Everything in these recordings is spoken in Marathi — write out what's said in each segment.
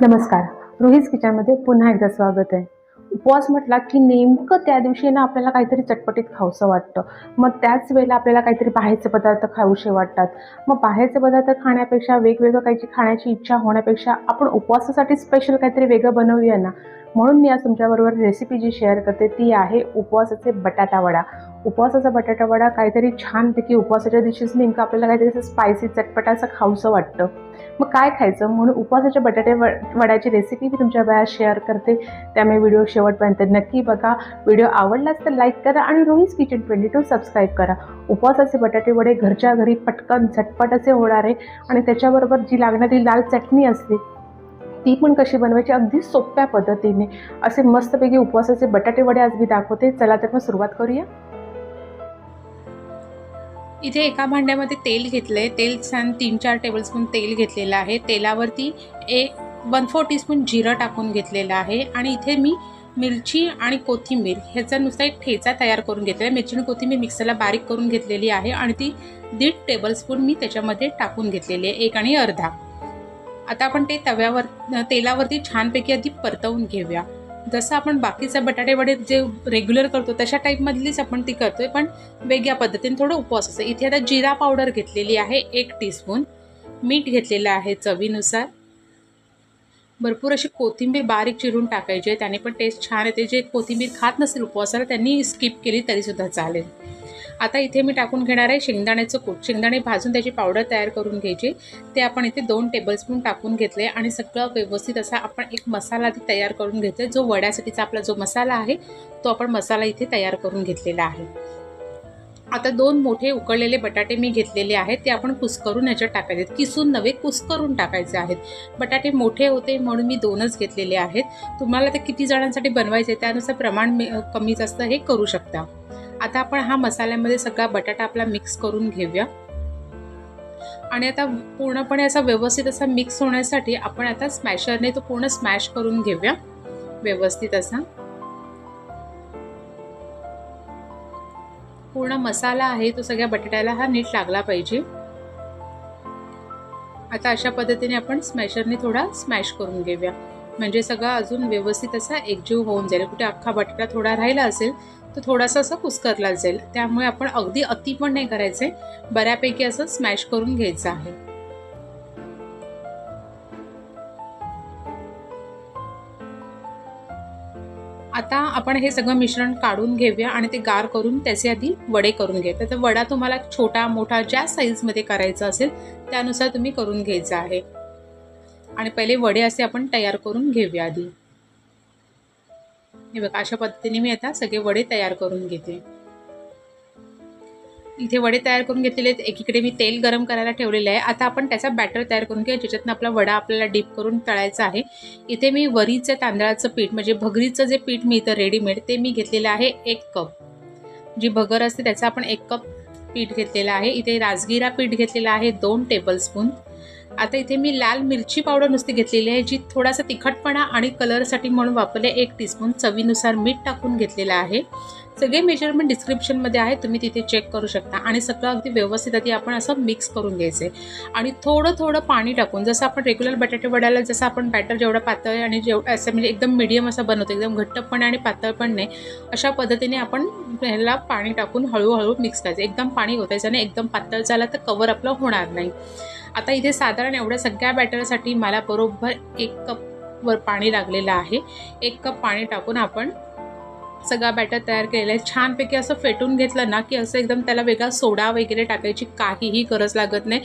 नमस्कार. रोहित किचनमध्ये पुन्हा एकदा स्वागत आहे. उपवास म्हटला की नेमकं त्या दिवशी ना आपल्याला काहीतरी चटपटीत खावंसं वाटतं. मग त्याच वेळेला आपल्याला काहीतरी बाहेरचे पदार्थ खाऊशे वाटतात. मग बाहेरचे पदार्थ खाण्यापेक्षा वेगवेगळं काहीची खाण्याची इच्छा होण्यापेक्षा आपण उपवासासाठी स्पेशल काहीतरी वेगळं बनवूया ना. म्हणून मी आज तुमच्याबरोबर रेसिपी जी शेअर करते ती आहे उपवासाचे बटाटा वडा. उपवासाचा बटाटा वडा काहीतरी छानपैकी उपवासाच्या दिवशीच नेमकं आपल्याला काहीतरी असं स्पायसी चटपटा असं खाऊसं वाटतं. मग काय खायचं? म्हणून उपवासाच्या बटाटे व वड्याची रेसिपी मी तुमच्या वेळा शेअर करते. त्यामुळे व्हिडिओ शेवटपर्यंत नक्की बघा. व्हिडिओ आवडलाच तर लाईक करा आणि Ruhi's kitchen twenty two subscribe करा. उपवासाचे बटाटे वडे घरच्या घरी पटकन झटपट असे होणार आहे आणि त्याच्याबरोबर जी लागणारी लाल चटणी असते ती पण कशी बनवायची? अगदी सोप्या पद्धतीने. असे मस्तपैकी उपवासाचे बटाटे वडे आज मी दाखवते. चला तर मग सुरुवात करूया. इथे एका भांड्यामध्ये तेल घेतलं आहे तेल छान तीन चार टेबलस्पून तेल घेतलेलं आहे. तेलावरती एक वन फोर टीस्पून जिरं टाकून घेतलेलं आहे. आणि इथे मी मिरची आणि कोथिंबीर ह्याचा नुसता एक ठेचा तयार करून घेतलेला आहे. मिरची आणि कोथिंबीर मिक्सरला बारीक करून घेतलेली आहे. आणि ती दीड टेबलस्पून मी त्याच्यामध्ये टाकून घेतलेली आहे. एक आणि अर्धा. आता आपण ते तव्यावर तेलावरती छानपैकी आधी परतवून घेऊया. जसं आपण बाकीचे बटाटे वडे जे रेग्युलर करतो तशा टाईपमधलीच आपण ती करतोय पण वेगळ्या पद्धतीने थोडं उपवास असतं. इथे आता जिरा पावडर घेतलेली आहे एक टीस्पून मीठ घेतलेलं आहे चवीनुसार. भरपूर अशी कोथिंबीर बारीक चिरून टाकायची आहे. त्याने पण टेस्ट छान येते. जे कोथिंबीर खात नसेल उपवासाला त्यांनी स्किप केली तरीसुद्धा चालेल. आता इथे मी टाकून घेणार आहे शेंगदाण्याचं कूट. शेंगदाणे भाजून त्याची पावडर तयार करून घ्यायची. ते आपण इथे दोन टेबलस्पून टाकून घेतले आणि सगळं व्यवस्थित असा आपण एक मसाला तयार करून घेतला जो वड्यासाठीचा आपला जो मसाला आहे तो आपण मसाला इथे तयार करून घेतलेला आहे. आता दोन मोठे उकळलेले बटाटे मी घेतलेले आहेत. ते आपण कुस्करून ह्याच्यात टाकायचे किसून नव्हे कुस्करून टाकायचे आहेत. बटाटे मोठे होते म्हणून मी दोनच घेतलेले आहेत. तुम्हाला ते किती जणांसाठी बनवायचे त्यानुसार प्रमाण मी- कमी जास्त हे करू शकता. आता आपण हा मसाल्यामध्ये सगळा बटाटा आपला मिक्स करून घेऊया. आणि आता पूर्णपणे असा व्यवस्थित असा मिक्स होण्यासाठी आपण आता स्मॅशरने तो पूर्ण स्मॅश करून घेऊया. व्यवस्थित असा. पूर्ण मसाला आहे तो सगळ्या बटाट्याला हा नीट लागला पाहिजे. आता अशा पद्धतीने आपण स्मॅशरने थोडा स्मॅश करून घेऊया. म्हणजे सगळं अजून व्यवस्थित असा एकजीव होऊन जाईल. कुठे अख्खा बटाटा थोडा राहिला असेल तर थोडासा असं कुस्करला जाईल. त्यामुळे आपण अगदी अति पण नाही करायचे. बऱ्यापैकी असं स्मॅश करून घ्यायचं आहे. आता आपण हे सगळं मिश्रण काढून घेऊया आणि ते गार करून त्याचे आधी वडे करून घ्या. तर वडा तुम्हाला छोटा मोठा ज्या साईजमध्ये करायचा असेल त्यानुसार तुम्ही करून घ्यायचा आहे. आणि पहिले वडे असे आपण तयार करून घेऊया आधी. हे बघा अशा पद्धतीने मी आता सगळे वडे तयार करून घेते. इथे वडे तयार करून घेतलेले आहेत. एकीकडे मी तेल गरम करायला ठेवलेलं आहे. आता आपण त्याचा बॅटर तयार करून घेऊ ज्याच्यातनं आपला वडा आपल्याला डीप करून तळायचा आहे. इथे मी वरीचं तांदळाचं पीठ म्हणजे भगरीचं जे पीठ मिळतं रेडीमेड ते मी घेतलेलं आहे एक कप जी भगर असते त्याचा आपण एक कप पीठ घेतलेलं आहे. इथे राजगिरा पीठ घेतलेलं आहे दोन टेबलस्पून आता इथे मी लाल मिरची पावडर नुसती घेतलेली आहे जी थोडासा तिखटपणा आणि कलरसाठी म्हणून वापरले एक टीस्पून चवीनुसार मीठ टाकून घेतलेलं आहे. सगळे मेजरमेंट डिस्क्रिप्शनमध्ये आहे तुम्ही तिथे चेक करू शकता. आणि सगळं अगदी व्यवस्थित आधी आपण असं मिक्स करून घ्यायचं. आहे आणि थोडं थोडं पाणी टाकून जसं आपण रेग्युलर बटाटे वड्याला जसं आपण बॅटर जेवढं पातळ आहे आणि जेवढं असं म्हणजे एकदम मिडियम असं बनवतो एकदम घट्ट पण आणि पातळ पण नाही अशा पद्धतीने आपण ह्याला पाणी टाकून हळूहळू मिक्स करायचं. एकदम पाणी होतायचं आणि एकदम पातळ झालं तर कवर आपलं होणार नाही. आता इथे साधारण एवढ्या सगळ्या बॅटरसाठी मला बरोबर एक कपवर पाणी लागलेलं आहे. एक कप पाणी टाकून आपण सगळा बॅटर तयार केलेला आहे छानपैकी असं फेटून घेतलं ना की असं एकदम त्याला वेगळा सोडा वगैरे टाकायची काहीही गरज लागत नाही.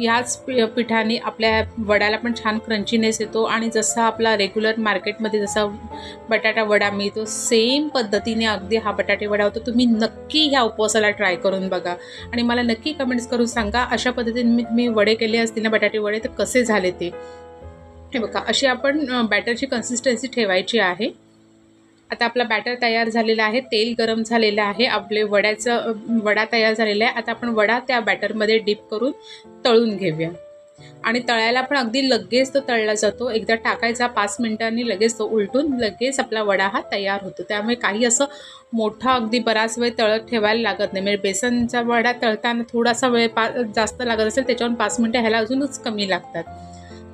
ह्याच पि पिठाने आपल्या वड्याला पण छान क्रंचीनेस येतो आणि जसा आपला रेग्युलर मार्केटमध्ये जसा बटाटा वडा मिळतो सेम पद्धतीने अगदी हा बटाटे वडा होतो. तुम्ही नक्की ह्या उपवासाला ट्राय करून बघा. आणि मला नक्की कमेंट्स करून सांगा अशा पद्धतीने मी तुम्ही वडे केले असतील ना बटाटे वडे तर कसे झाले ते? हे बघा अशी आपण बॅटरची कन्सिस्टन्सी ठेवायची आहे. आता आपला बॅटर तयार झालेला आहे तेल गरम झालेलं आहे आपले वड्याचं वडा तयार झालेला आहे. आता आपण वडा त्या बॅटरमध्ये डीप करून तळून घेऊया. आणि तळायला पण अगदी लगेच तो तळला जातो. एकदा टाकायचा पाच मिनिटांनी लगेच तो उलटून लगेच आपला वडा हा तयार होतो. त्यामुळे काही असं मोठा अगदी बराच वेळ तळत ठेवायला लागत नाही. म्हणजे बेसनचा वडा तळताना थोडासा वेळ पा जास्त लागत असेल त्याच्यावर पाच मिनटं ह्याला अजूनच कमी लागतात.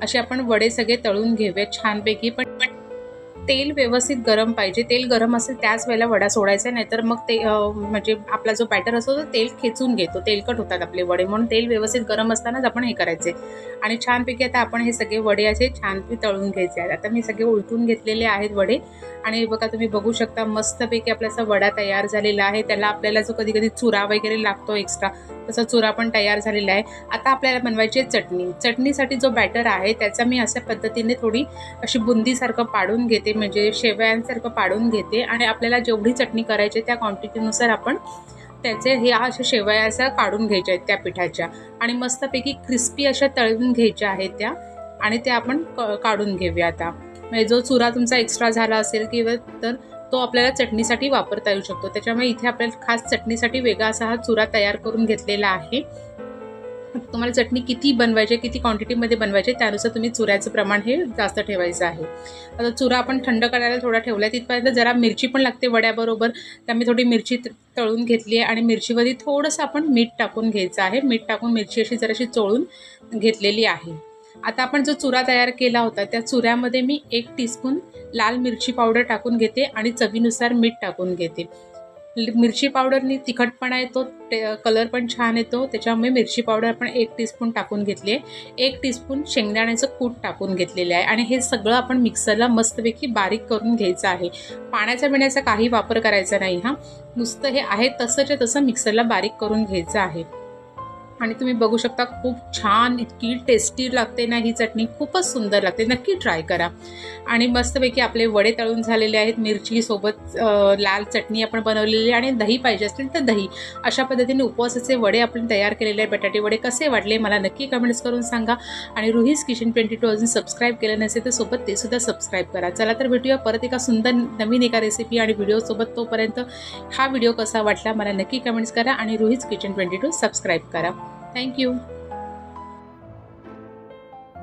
असे आपण वडे सगळे तळून घेऊया छानपैकी. पण पण तेल व्यवस्थित गरम पाहिजे. तेल गरम असेल त्याच वेळेला वडा सोडायचा नाही तर मग ते म्हणजे आपला जो बॅटर असतो तो तेल खेचून घेतो. तेलकट होतात आपले वडे. म्हणून तेल व्यवस्थित गरम असतानाच आपण हे करायचे. आणि छानपैकी आता आपण हे सगळे वडे असे छानपैकी तळून घ्यायचे आहेत. आता मी सगळे उलटून घेतलेले आहेत वडे. आणि बघा तुम्ही बघू शकता मस्तपैकी आपला असा वडा तयार झालेला आहे. त्याला आपल्याला जो कधी कधी चुरा वगैरे लागतो एक्स्ट्रा तसा चुरा पण तयार झालेला आहे. आता आपल्याला बनवायची आहे चटणी. चटणीसाठी जो बॅटर आहे त्याचा मी अशा पद्धतीने थोडी अशी बुंदीसारखं पाडून घेते. म्हणजे शेवयांसारखं पाडून घेते आणि आपल्याला जेवढी चटणी करायची आहे त्या क्वांटिटीनुसार आपण त्याचे हे अशा शेवया असा काढून घ्यायच्या आहेत त्या पिठाच्या. आणि मस्तपैकी क्रिस्पी अशा तळून घ्यायच्या आहेत त्या आणि त्या आपण क काढून घेऊया आता. म्हणजे जो चुरा तुमचा एक्स्ट्रा झाला असेल किंवा तर तो आपल्याला चटणीसाठी वापरता येऊ शकतो. त्याच्यामुळे इथे आपल्याला खास चटणीसाठी वेगळा असा हा चुरा तयार करून घेतलेला आहे. तुम्हाला चटणी किती बनवायची आहे, किती क्वांटिटीमध्ये बनवायची आहे, त्यानुसार तुम्ही चुऱ्याचं प्रमाण हे जास्त ठेवायचं आहे. आता चुरा आपण थंड करायला थोडा ठेवला आहे तिथपर्यंत जरा मिरची पण लागते वड्याबरोबर. त्यामुळे थोडी मिरची तळून घेतली आहे आणि मिरचीवरती थोडंसं आपण मीठ टाकून घ्यायचं आहे. मीठ टाकून मिरची अशी जराशी चोळून घेतलेली आहे. आता आपण जो चुरा तयार केला होता त्या चुऱ्यामध्ये मी एक टीस्पून लाल मिरची पावडर टाकून घेते आणि चवीनुसार मीठ टाकून घेते. मिरची पावडरनी तिखटपणा येतो कलर पण छान येतो. त्याच्यामुळे मिरची पावडर आपण एक टीस्पून टाकून घेतली आहे. एक टीस्पून शेंगदाण्याचं कूट टाकून घेतलेलं आहे. आणि हे सगळं आपण मिक्सरला मस्तपैकी बारीक करून घ्यायचं आहे. पाण्याचा बिण्याचा काही वापर करायचा नाही हा. नुसतं हे आहे तसंच्या तसं मिक्सरला बारीक करून घ्यायचं आहे. आणि तुम्ही बघू शकता खूप छान इतकी टेस्टी लागते ना ही चटणी. खूपच सुंदर लागते. नक्की ट्राय करा. आणि मस्तपैकी आपले वडे तळून झालेले आहेत. मिरचीसोबत लाल चटणी आपण बनवलेली आणि दही पाहिजे असतील तर दही. अशा पद्धतीने उपवासाचे वडे आपण तयार केलेले आहेत. बटाटे वडे कसे वाटले मला नक्की कमेंट्स करून सांगा. आणि रुहीज किचन ट्वेंटी टू अजून सबस्क्राईब केलं नसेल तर सोबत ते सुद्धा सबस्क्राईब करा. चला तर भेटूया परत एका सुंदर नवीन एका रेसिपी आणि व्हिडिओसोबत तोपर्यंत हा व्हिडिओ कसा वाटला मला नक्की कमेंट्स करा आणि Ruhi's kitchen twenty two subscribe करा. Thank you.